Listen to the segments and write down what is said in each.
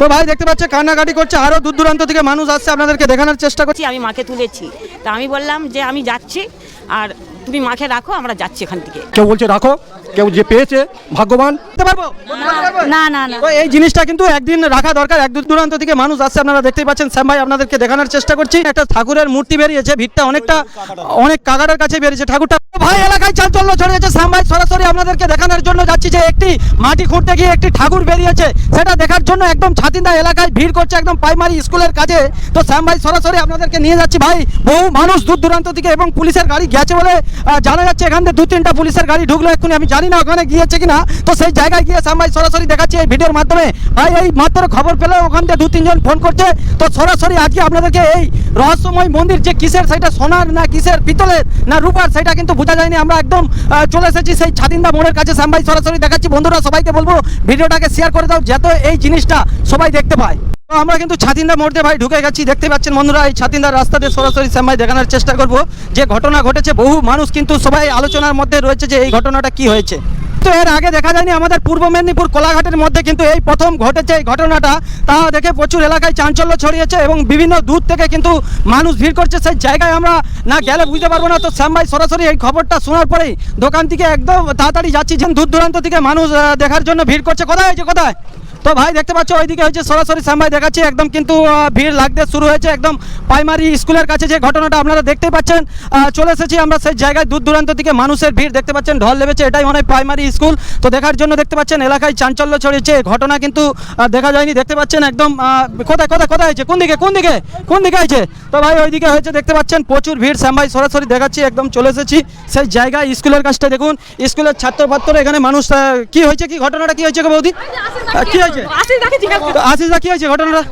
তো ভাই দেখতে পাচ্ছে কান্নাকাটি করছে। আরও দূর দূরান্ত থেকে মানুষ আসছে। আপনাদেরকে দেখানোর চেষ্টা করছি। আমি মাকে তুলেছি। তা আমি বললাম যে আমি যাচ্ছি আর তুমি মাকে রাখো আমরা যাচ্ছি এখান থেকে। কেউ বলছে রাখো। কেউ যে পেয়েছে ভাগ্যবান? দিতে পারব? না না না। তো এই জিনিসটা কিন্তু একদিন রাখা দরকার এক দূর দূরান্ত থেকে মানুষ আসছে। আপনারা দেখতেই পাচ্ছেন শ্যাম ভাই আপনাদেরকে দেখানোর চেষ্টা করছি। একটা ঠাকুরের মূর্তি বেরিয়েছে ভিড়টা অনেকটা অনেক কাগাটার কাছে বেরিয়েছে। ঠাকুরটা ভাই এলাকায় চাঞ্চল্য ছড়িয়েছে শ্যাম ভাই সরাসরি আপনাদেরকে দেখানোর জন্য যাচ্ছি যে একটি মাটি খুঁড়তে গিয়ে একটি ঠাকুর বেরিয়েছে। সেটা দেখার জন্য একদম ছাতিন্দা এলাকায় ভিড় করছে একদম প্রাইমারি স্কুলের কাছে তো শ্যাম ভাই সরাসরি আপনাদেরকে নিয়ে যাচ্ছি। ভাই বহু মানুষ দূর দূরান্ত থেকে এবং পুলিশের গাড়ি গেছে বলে জানা যাচ্ছে। এখান থেকে দু তিনটা পুলিশের গাড়ি ঢুকলো। এক্ষুনি আমি জানি না ওখানে গিয়েছে কিনা, তো সেই জায়গায় গিয়ে ভাই সরাসরি দেখাচ্ছি এই ভিডিওর মাধ্যমে। ভাই, এই মাত্র খবর পেলে ওখান থেকে দু তিনজন ফোন করছে। তো সরাসরি আজকে আপনাদেরকে এই রহস্যময় মন্দির যে কিসের সেটা সোনার না কিসের পিতলের না রূপার, সেটা কিন্তু বোঝা যায়নি। আমরা একদম চলে এসেছি সেই ছাদিন্দা মোড়ের কাছে। ভাই সরাসরি দেখাচ্ছি। বন্ধুরা, সবাইকে বলব, ভিডিওটাকে শেয়ার করে দাও, যাতে এই জিনিসটা সবাই দেখতে পায়। আমরা কিন্তু ছাতিন্দা মোড়তে ভাই ঢুকে গেছি, দেখতে পাচ্ছেন বন্ধুরা, এই ছাতিন্দার রাস্তাতে সরাসরি ভাই দেখানোর চেষ্টা করব। যে ঘটনা ঘটেছে, বহু মানুষ কিন্তু সবাই আলোচনার মধ্যে রয়েছে যে এই ঘটনাটা কি হয়েছে। তো এর আগে দেখা যায়নি, আমাদের পূর্ব মেদিনীপুর কোলাঘাটের মধ্যে কিন্তু এই প্রথম ঘটেছে এই ঘটনাটা। তা দেখে প্রচুর এলাকায় চাঞ্চল্য ছড়িয়েছে এবং বিভিন্ন দূর থেকে কিন্তু মানুষ ভিড় করছে। সেই জায়গায় আমরা না গেলে বুঝতে পারব না। তো শ্যাম ভাই সরাসরি এই খবরটা শোনার পরেই দোকান থেকে একদম তাড়াতাড়ি যাচ্ছি। যেন দূর দূরান্ত থেকে মানুষ দেখার জন্য ভিড় করছে। কোথায় হয়েছে কোথায়? তো ভাই, দেখতে পাচ্ছ, ওইদিকে হচ্ছে সরাসরি ভাই দেখাচ্ছি। একদম কিন্তু ভিড় লাগতে শুরু হয়েছে। একদম প্রাইমারি স্কুলের কাছে যে ঘটনাটা আপনারা দেখতে পাচ্ছেন চলে এসেছি আমরা সেই জায়গায় দূর দূরান্ত থেকে। মানুষের ভিড় দেখতে পাচ্ছেন, ঢল লেগেছে এটাই মনে হয় প্রাইমারি স্কুল। তো দেখার জন্য দেখতে পাচ্ছেন, এলাকায় চাঞ্চল্য ছড়িয়েছে। ঘটনা কিন্তু দেখা যায়নি। দেখতে পাচ্ছেন একদম কোথায় কোথায় কোথায় হয়েছে? কোন দিকে কোন দিকে কোন দিকে হয়েছে? তো ভাই, ওইদিকে হয়েছে, দেখতে পাচ্ছেন, প্রচুর ভিড়। শ্যাম ভাই সরাসরি দেখাচ্ছি, একদম চলে এসেছি। সেই জায়গায় স্কুলের কাছটা দেখুন। স্কুলের ছাত্র এখানে মানুষ কি হয়েছে, কি ঘটনাটা কি হয়েছে বৌদি? কি হয়েছে? কি হয়েছে ঘটনাটা?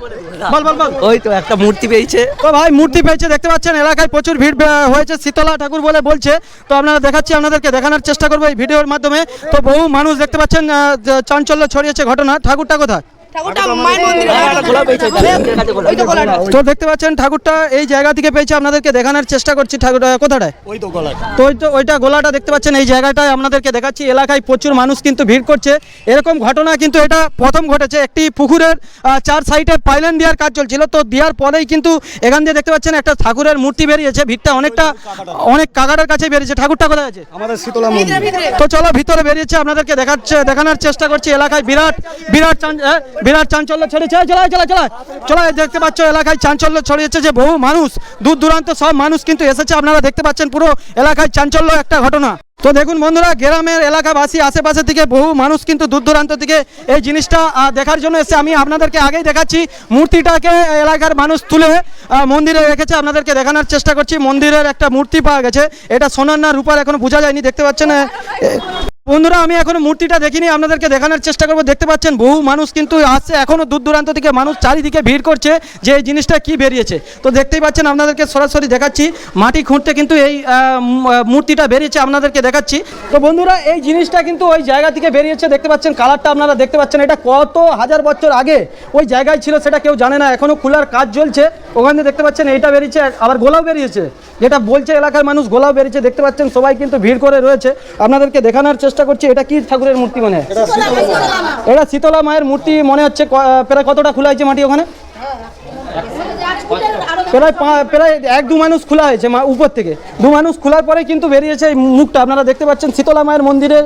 বল বল বল। ওই তো একটা মূর্তি পেয়েছে। তো ভাই মূর্তি পেয়েছে দেখতে পাচ্ছেন? এলাকায় প্রচুর ভিড় হয়েছে শীতলা ঠাকুর বলে বলছে। তো আপনারা দেখাচ্ছি আপনাদেরকে দেখানোর চেষ্টা করব এই ভিডিওর মাধ্যমে। তো বহু মানুষ দেখতে পাচ্ছেন চাঞ্চল্য ছড়িয়েছে ঘটনা। ঠাকুরটা কোথায়? তো দেখতে পাচ্ছেন ঠাকুরটা এই জায়গা থেকে পেয়েছে আপনাদেরকে দেখানোর চেষ্টা করছি ঠাকুরটা কোথাটায়? ওই তো ওই তো ওইটা গোলাটা দেখতে পাচ্ছেন এই জায়গাটায় আপনাদেরকে দেখাচ্ছি এলাকায় প্রচুর মানুষ কিন্তু ভিড় করছে। এরকম ঘটনা কিন্তু এটা প্রথম ঘটেছে একটি পুকুরের চার সাইডে পাইলেন দেওয়ার কাজ চলছিল তো দেওয়ার পরেই কিন্তু এখান দিয়ে দেখতে পাচ্ছেন একটা ঠাকুরের মূর্তি বেরিয়েছে ভিড়টা অনেকটা অনেক কাগাটার কাছে বেরিয়েছে। ঠাকুরটা কোথায় আছে? আমাদের শীতলা মন্দির। তো চলো ভিতরে বেরিয়েছে আপনাদেরকে দেখাচ্ছে দেখানোর চেষ্টা করছি এলাকায় বিরাট বিরাট বিরাট চাঞ্চল্য ছড়িয়েছে এই চলা চলা চলা চলা দেখতে পাচ্ছ, এলাকায় চাঞ্চল্য ছড়িয়েছে যে বহু মানুষ, দূর দূরান্ত সব মানুষ কিন্তু এসেছে। আপনারা দেখতে পাচ্ছেন পুরো এলাকায় চাঞ্চল্য একটা ঘটনা। তো দেখুন বন্ধুরা, গ্রামের এলাকাবাসী আশেপাশে থেকে বহু মানুষ কিন্তু দূর দূরান্ত থেকে এই জিনিসটা দেখার জন্য এসে আমি আপনাদেরকে আগেই দেখাচ্ছি, মূর্তিটাকে এলাকার মানুষ তুলে মন্দিরে রেখেছে। আপনাদেরকে দেখানোর চেষ্টা করছি, মন্দিরের একটা মূর্তি পাওয়া গেছে। এটা সোনার না রূপার, এখনও বোঝা যায়নি, দেখতে পাচ্ছেন? বন্ধুরা, আমি এখনও মূর্তিটা দেখিনি, আপনাদেরকে দেখানোর চেষ্টা করব। দেখতে পাচ্ছেন, বহু মানুষ কিন্তু আসছে। এখনও দূর দূরান্ত থেকে মানুষ চারিদিকে ভিড় করছে যে এই জিনিসটা কি বেরিয়েছে। তো দেখতেই পাচ্ছেন, আপনাদেরকে সরাসরি দেখাচ্ছি, মাটি খুঁড়তে কিন্তু এই মূর্তিটা বেরিয়েছে, আপনাদেরকে দেখাচ্ছি। তো বন্ধুরা, এই জিনিসটা কিন্তু ওই জায়গা থেকে বেরিয়েছে, দেখতে পাচ্ছেন, কালারটা আপনারা দেখতে পাচ্ছেন, এটা কত হাজার বছর আগে ওই জায়গায় ছিল সেটা কেউ জানে না এখনও খোলার কাজ চলছে। ওখানে দেখতে পাচ্ছেন, এইটা বেরিয়েছে, আবার গোলাও বেরিয়েছে। যেটা বলছে এলাকার মানুষ, গোলাও বেরিয়েছে, দেখতে পাচ্ছেন, সবাই কিন্তু ভিড় করে রয়েছে। আপনাদেরকে দেখানোর চেষ্টা করছি এটা কি ঠাকুরের মূর্তি মনে? এটা শীতলা মায়ের মূর্তি। মনে হচ্ছে প্রায় কতটা খোলা হয়েছে মাটি ওখানে? প্রায় প্রায় এক দু মানুষ খোলা হয়েছে উপর থেকে। দু মানুষ খোলার পরে কিন্তু বেরিয়েছে এই মুখটা। আপনারা দেখতে পাচ্ছেন শীতলা মায়ের মন্দিরের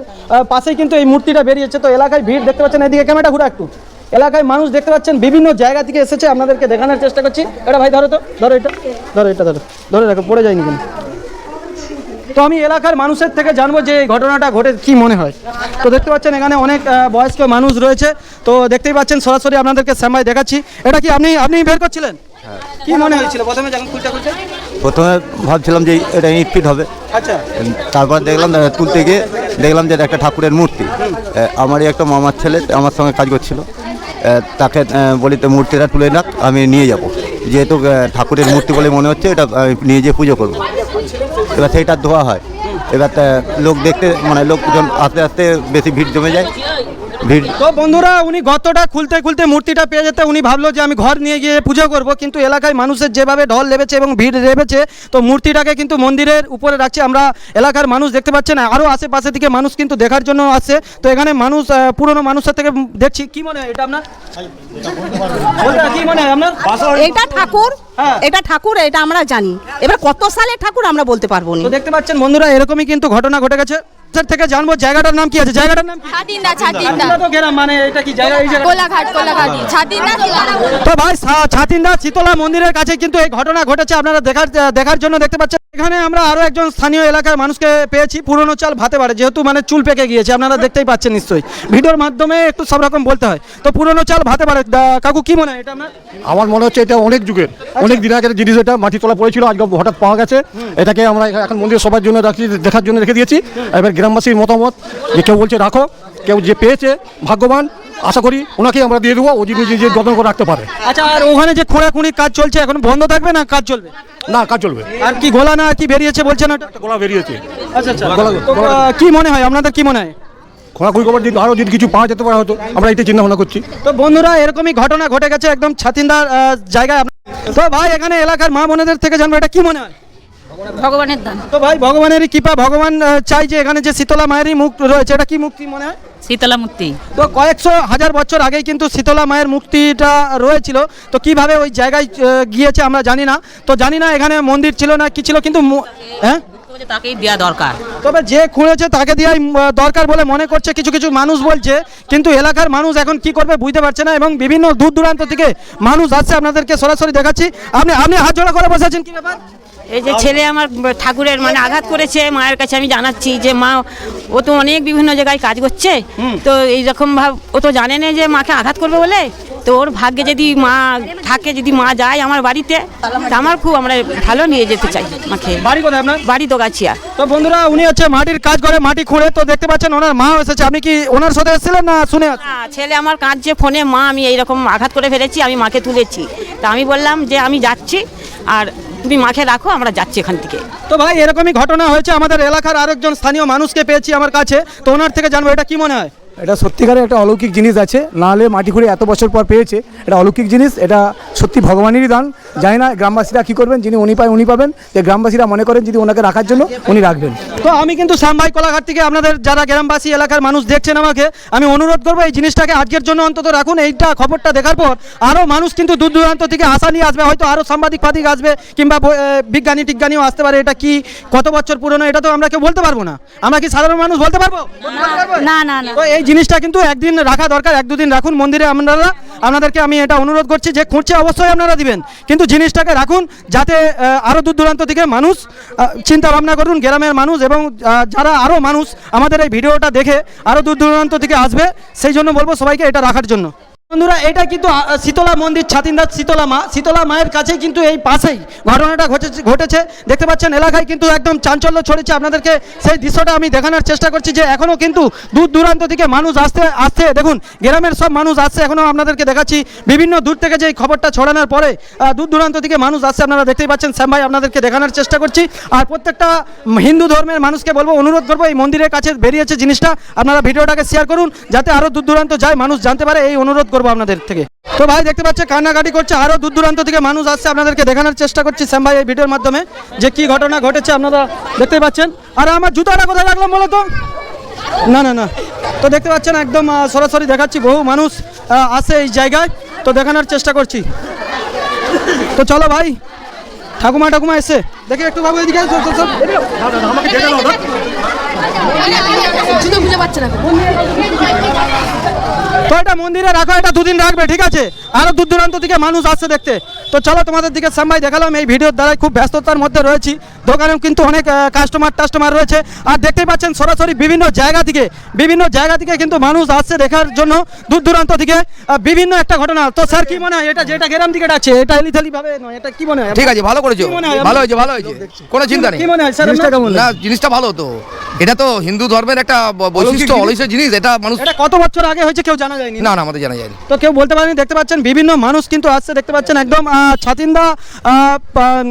পাশেই কিন্তু এই মূর্তিটা বেরিয়েছে। তো এলাকায় ভিড় দেখতে পাচ্ছেন এদিকে ক্যামেরাটা ঘুরে একটু। এলাকায় মানুষ দেখতে পাচ্ছেন বিভিন্ন জায়গা থেকে এসেছে। আপনাদেরকে দেখানোর চেষ্টা করছি। এটা ভাই ধরো তো। ধরো এটা। ধরো এটা ধরো। ধরে রাখো পড়ে যায়নি কিন্তু তো আমি এলাকার মানুষের থেকে জানব যে এই ঘটনাটা ঘটে কি মনে হয়। তো দেখতে পাচ্ছেন এখানে অনেক বয়স্ক মানুষ রয়েছে। তো দেখতেই পাচ্ছেন সরাসরি আপনাদেরকে শ্যামাই দেখাচ্ছি। এটা কি আপনি আপনি বের করছিলেন? কি মনে হয়েছিল? প্রথমে যখন খুলতে খুলতে? প্রথমে ভাবছিলাম যে এটা ইট ফিট হবে। আচ্ছা। তারপর দেখলাম তুলতে গিয়ে দেখলাম যে একটা ঠাকুরের মূর্তি। আমারই একটা মামার ছেলে আমার সঙ্গে কাজ করছিল। তাকে বলি তো মূর্তিটা তুলে রাখ আমি নিয়ে যাব। যেহেতু ঠাকুরের মূর্তি বলে মনে হচ্ছে এটা নিয়ে যেয়ে পুজো করব। এবার সেইটা ধোয়া হয়। এবার লোক দেখতে মানে লোকজন আস্তে আস্তে বেশি ভিড় জমে যায়। ভিড়। তো বন্ধুরা উনি গতটা খুলতে খুলতে মূর্তিটা পেয়ে যেতে উনি ভাবলো যে আমি ঘর নিয়ে গিয়ে পুজো করব কিন্তু এলাকায় মানুষের যেভাবে ঢল লেবেছে এবং ভিড় লেবেছে তো মূর্তিটাকে কিন্তু মন্দিরের উপরে রাখছে। আমরা এলাকার মানুষ দেখতে পাচ্ছেন আরও আশেপাশে থেকে মানুষ কিন্তু দেখার জন্য আসছে। তো এখানে মানুষ পুরনো মানুষের থেকে দেখছি। কি মনে হয় এটা আপনার? বলতে কি মনে হয় আপনার? এটা ঠাকুর হ্যাঁ। এটা ঠাকুর এটা আমরা জানি। এবার কত সালের ঠাকুর আমরা বলতে পারব না? তো দেখতে পাচ্ছেন বন্ধুরা এরকমই কিন্তু ঘটনা ঘটে গেছে। স্যার থেকে জানব জায়গাটার নাম কি আছে? জায়গাটার নাম কি? ছাতিন্দা ছাতিন্দা। ছাতিন্দা তো গেলাম মানে এটা কি জায়গা এই জায়গা কোলাঘাট কোলাঘাট ছাতিন্দা তো ভাই ছাতিন্দা শীতলা মন্দিরের কাছে কিন্তু এই ঘটনা ঘটেছে আপনারা দেখার দেখার জন্য দেখতে পাচ্ছেন। এখানে আমরা আরও একজন স্থানীয় এলাকার মানুষকে পেয়েছি পুরনো চাল ভাতে পারে যেহেতু মানে চুল পেকে গিয়েছে আপনারা দেখতেই পাচ্ছেন নিশ্চয়ই। ভিডিওর মাধ্যমে একটু সব রকম বলতে হয়। তো পুরনো চাল ভাতে পারে কাকু কি মনে হয় এটা আপনার? আমার মনে হচ্ছে এটা অনেক যুগের অনেক দিন আগের জিনিস এটা মাটি তোলা পড়েছিল আজকে হঠাৎ পাওয়া গেছে। এটাকে আমরা এখন মন্দির সবার জন্য রাখি দেখার জন্য রেখে দিয়েছি। এবার গ্রামবাসীর মতামত যে কেউ বলছে রাখো কেউ যে পেয়েছে ভাগ্যবান আশা করি ওনাকে আমরা দিয়ে দেবো ও যে যত্ন করে রাখতে পারে। আচ্ছা আর ওখানে যে খোঁড়াখুঁড়ি কাজ চলছে এখন বন্ধ থাকবে না কাজ চলবে? না কাজ চলবে। আর কি গোলা না কি বেরিয়েছে বলছে না? গোলা বেরিয়েছে। আচ্ছা আচ্ছা। কি মনে হয় আপনাদের কি মনে হয়? খোঁড়াখুড়ি খবর যদি আরও যদি কিছু পাওয়া যেতে পারে হয়তো আমরা এটাই চিন্তা ভাবনা করছি। তো বন্ধুরা এরকমই ঘটনা ঘটে গেছে একদম ছাতিন্দার জায়গায়। তো ভাই এখানে এলাকার মা বোনেদের থেকে জানব এটা কি মনে হয়? ভগবানের দান। তো ভাই ভগবানেরই কৃপা ভগবান চাই যে এখানে যে শীতলা মায়েরই মুখ রয়েছে এটা কি মুক্তি মনে হয়? শীতলা মূর্তি। তো কয়েকশো হাজার বছর আগেই কিন্তু শীতলা মায়ের মুক্তিটা রয়েছিল। তো কীভাবে ওই জায়গায় গিয়েছে আমরা জানি না। তো জানি না এখানে মন্দির ছিল না কি ছিল কিন্তু হ্যাঁ? তাকেই দেওয়া দরকার। তবে যে খুঁড়েছে তাকে দেওয়াই দরকার বলে মনে করছে। কিছু কিছু মানুষ বলছে কিন্তু এলাকার মানুষ এখন কি করবে বুঝতে পারছে না এবং বিভিন্ন দূর দূরান্ত থেকে মানুষ আসছে। আপনাদেরকে সরাসরি দেখাচ্ছি। আপনি আপনি হাত জোড়া করে বসে আছেন কি ব্যাপার? এই যে ছেলে আমার ঠাকুরের মানে আঘাত করেছে মায়ের কাছে আমি জানাচ্ছি যে মা ও তো অনেক বিভিন্ন জায়গায় কাজ করছে। তো এইরকম ভাব ও তো জানে না যে মাকে আঘাত করবে বলে। তো ওর ভাগ্যে যদি মা থাকে যদি মা যায় আমার বাড়িতে তা আমার খুব আমরা ভালো নিয়ে যেতে চাই মাকে। বাড়ি কোথায় আপনার? বাড়ি তো গাছিয়া তো বন্ধুরা উনি হচ্ছে মাটির কাজ করে মাটি খুঁড়ে তো দেখতে পাচ্ছেন ওনার মা এসেছে। আপনি কি ওনার সাথে এসেছিলেন না শুনে ছেলে আমার কাঁদছে ফোনে মা আমি এইরকম আঘাত করে ফেলেছি আমি মাকে তুলেছি। তা আমি বললাম যে আমি যাচ্ছি আর তুমি মাঠে রাখো আমরা যাচ্ছি এখান থেকে। তো ভাই এরকমই ঘটনা হয়েছে আমাদের এলাকার আরেকজন স্থানীয় মানুষকে পেয়েছি আমার কাছে। তো ওনার থেকে জানব এটা কি মনে হয়? এটা সত্যিকারের একটা অলৌকিক জিনিস আছে। নাহলে মাটি খুঁড়ে এত বছর পর পেয়েছে। এটা অলৌকিক জিনিস এটা সত্যি ভগবানেরই দান। জানি না গ্রামবাসীরা কী করবেন যিনি উনি পায় উনি পাবেন। যে গ্রামবাসীরা মনে করেন যদি ওনাকে রাখার জন্য উনি রাখবেন। তো আমি কিন্তু শ্যামভাই কোলাঘাট থেকে আপনাদের যারা গ্রামবাসী এলাকার মানুষ দেখছেন আমাকে আমি অনুরোধ করব এই জিনিসটাকে আজকের জন্য অন্তত রাখুন। এইটা খবরটা দেখার পর আরও মানুষ কিন্তু দূর দূরান্ত থেকে আশা নিয়ে আসবে। হয়তো আরও সাংবাদিক ফাদিক আসবে কিংবা বিজ্ঞানী টিজ্ঞানীও আসতে পারে এটা কি কত বছর পুরনো এটা তো আমরা কেউ বলতে পারব না। আমরা কি সাধারণ মানুষ বলতে পারব? না না না। তো এই জিনিসটা কিন্তু একদিন রাখা দরকার এক দুদিন রাখুন মন্দিরে আপনারা। আপনাদেরকে আমি এটা অনুরোধ করছি যে খুঁজছে অবশ্যই আপনারা দিবেন। কিন্তু জিনিসটাকে রাখুন যাতে আরও দূর দূরান্ত থেকে মানুষ চিন্তা ভাবনা করুন, গ্রামের মানুষ এবং যারা আরও মানুষ আমাদের এই ভিডিওটা দেখে আরও দূর দূরান্ত থেকে আসবে, সেই জন্য বলব সবাইকে এটা রাখার জন্য। বন্ধুরা, এটা কিন্তু শীতলা মন্দির ছাতিন্দার শীতলা মা, শীতলা মায়ের কাছেই কিন্তু এই পাশেই ঘটনাটা ঘটেছে ঘটেছে। দেখতে পাচ্ছেন, এলাকায় কিন্তু একদম চাঞ্চল্য ছড়েছে আপনাদেরকে সেই দৃশ্যটা আমি দেখানোর চেষ্টা করছি যে এখনও কিন্তু দূর দূরান্ত থেকে মানুষ আসতে, আসছে। দেখুন, গ্রামের সব মানুষ আসছে। এখনও আপনাদেরকে দেখাচ্ছি, বিভিন্ন দূর থেকে যে খবরটা ছড়ানোর পরে দূর দূরান্ত থেকে মানুষ আসছে। আপনারা দেখতেই পাচ্ছেন, শ্যাম ভাই আপনাদেরকে দেখানোর চেষ্টা করছি। আর প্রত্যেকটা হিন্দু ধর্মের মানুষকে বলব, অনুরোধ করব, এই মন্দিরের কাছে বেরিয়েছে জিনিসটা। আপনারা ভিডিওটাকে শেয়ার করুন, যাতে আরও দূর দূরান্ত যায়, মানুষ জানতে পারে। এই অনুরোধ করব। আপনাদের থেকে। তো ভাই, দেখতে পাচ্ছে কান্নাকাটি করছে আরও দূর দূরান্ত থেকে মানুষ আসছে। আপনাদেরকে দেখানোর চেষ্টা করছি শ্যাম ভাই এই ভিডিওর মাধ্যমে, যে কি ঘটনা ঘটেছে আপনারা দেখতে পাচ্ছেন। আর আমার জুতাটা কোথায় রাখলাম বলো তো? না না না। তো দেখতে পাচ্ছেন, একদম সরাসরি দেখাচ্ছি, বহু মানুষ আসে এই জায়গায়। তো দেখানোর চেষ্টা করছি। তো চলো ভাই, ঠাকুমা ঠাকুমা এসে। দেখে একটু বাবু এদিকে পাচ্ছে না তো এটা মন্দিরে রাখো এটা দুদিন রাখবে ঠিক আছে? আরও দূর দূরান্ত থেকে মানুষ আসছে দেখতে। তো চলো তোমাদের দিকে সামবাই দেখালাম এই ভিডিওর দ্বারাই খুব ব্যস্ততার মধ্যে রয়েছি। দোকানেও কিন্তু অনেক কাস্টমার টাস্টমার রয়েছে। আর দেখতেই পাচ্ছেন সরাসরি বিভিন্ন জায়গা থেকে বিভিন্ন জায়গা থেকে কিন্তু মানুষ আসছে দেখার জন্য দূর দূরান্ত থেকে বিভিন্ন একটা ঘটনা। তো স্যার কি মনে হয় এটা যেটা গ্রাম দিকে আছে এটা এলিথালি ভাবে নয় এটা কি মনে হয়? ঠিক আছে ভালো করেছ। ভালো হয়েছে ভালো হয়েছে। কোনো চিন্তা নেই। কি মনে হয় স্যার জিনিসটা আপনার? কেমন না জিনিসটা ভালো তো। এটা তো হিন্দু ধর্মের একটা বৈশিষ্ট্য? অলৌকিক জিনিস এটা মানুষ এটা কত বছর আগে হয়েছে কেউ জানা যায়নি? না না আমাদের জানা যায়নি। তো কেউ বলতে পারেনি? দেখতে পাচ্ছেন বিভিন্ন মানুষ কিন্তু আসছে দেখতে পাচ্ছেন একদম ছাতিন্দা পা-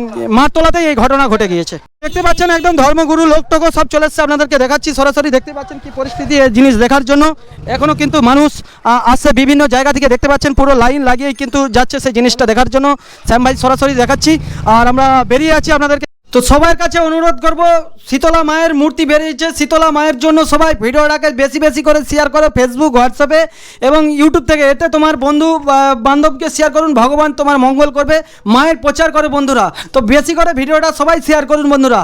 এই ঘটনা ঘটে গিয়েছে। দেখতে পাচ্ছেন একদম ধর্মগুরু লোক টোকো সব চলে এসছে আপনাদেরকে দেখাচ্ছি। সরাসরি দেখতে পাচ্ছেন কি পরিস্থিতি এই জিনিস দেখার জন্য। এখনও কিন্তু মানুষ আসছে বিভিন্ন জায়গা থেকে দেখতে পাচ্ছেন পুরো লাইন লাগিয়ে কিন্তু যাচ্ছে সেই জিনিসটা দেখার জন্য। শ্যাম ভাই সরাসরি দেখাচ্ছি। আর আমরা বেরিয়ে আছি আপনাদেরকে তো সবার কাছে অনুরোধ করব, শীতলা মায়ের মূর্তি বেরিয়েছে শীতলা মায়ের জন্য সবাই ভিডিওটাকে বেশি বেশি করে শেয়ার করো ফেসবুক হোয়াটসঅ্যাপে এবং ইউটিউব থেকে। এতে তোমার বন্ধু বান্ধবকে শেয়ার করুন। ভগবান তোমার মঙ্গল করবে, মায়ের প্রচার করে বন্ধুরা। তো বেশি করে ভিডিওটা সবাই শেয়ার করুন বন্ধুরা।